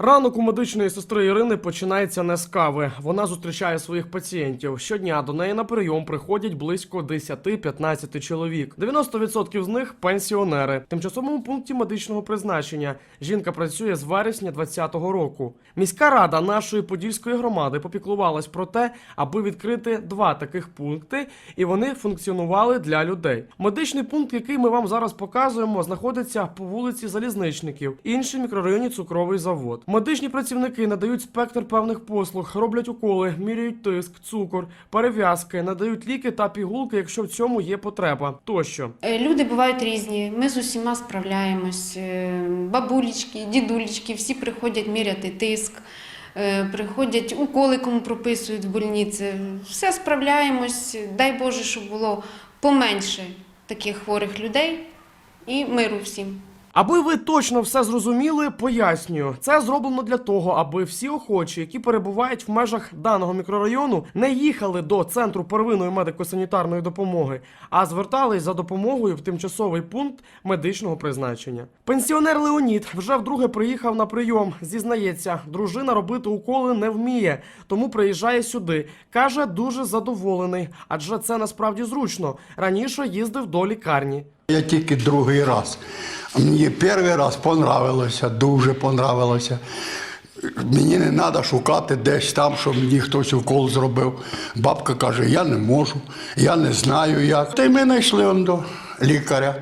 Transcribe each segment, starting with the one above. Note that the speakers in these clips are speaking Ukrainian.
Ранок у медичної сестри Ірини починається не з кави. Вона зустрічає своїх пацієнтів. Щодня до неї на прийом приходять близько 10-15 чоловік. 90% з них пенсіонери. Тимчасовому пункті медичного призначення жінка працює з вересня 2020 року. Міська рада нашої подільської громади попіклувалась про те, аби відкрити два таких пункти, і вони функціонували для людей. Медичний пункт, який ми вам зараз показуємо, знаходиться по вулиці Залізничників, інший мікрорайоні цукровий завод. Медичні працівники надають спектр певних послуг, роблять уколи, міряють тиск, цукор, перев'язки, надають ліки та пігулки, якщо в цьому є потреба. Тощо. Е, Люди бувають різні. Ми з усіма справляємось. Е, Бабулечки, дідулечки, всі приходять міряти тиск, е, приходять уколи, кому прописують в больниці. Все справляємось. Дай Боже, щоб було поменше таких хворих людей і миру всім. Аби ви точно все зрозуміли, пояснюю. Це зроблено для того, аби всі охочі, які перебувають в межах даного мікрорайону, не їхали до центру первинної медико-санітарної допомоги, а звертались за допомогою в тимчасовий пункт медичного призначення. Пенсіонер Леонід вже вдруге приїхав на прийом. Зізнається, дружина робити уколи не вміє, тому приїжджає сюди. каже, дуже задоволений, адже це насправді зручно. Раніше їздив до лікарні. Я тільки другий раз. Мені перший раз понравилося, дуже понравилося. Мені не треба шукати десь там, щоб мені хтось укол зробив. Бабка каже, я не можу, я не знаю як. Та й ми знайшли до лікаря.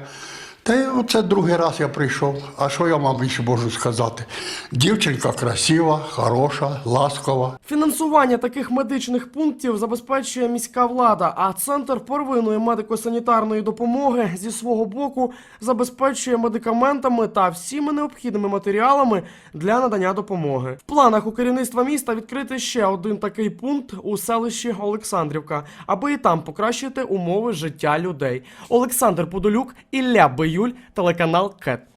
Та й оце другий раз я прийшов. А що я вам більше можу сказати? Дівчинка красива, хороша, ласкова. Фінансування таких медичних пунктів забезпечує міська влада, а центр первинної медико-санітарної допомоги зі свого боку забезпечує медикаментами та всіми необхідними матеріалами для надання допомоги. В планах у керівництва міста відкрити ще один такий пункт у селищі Олександрівка, аби і там покращити умови життя людей. Олександр Подолюк, Ілля Биюль, телеканал КЕТ.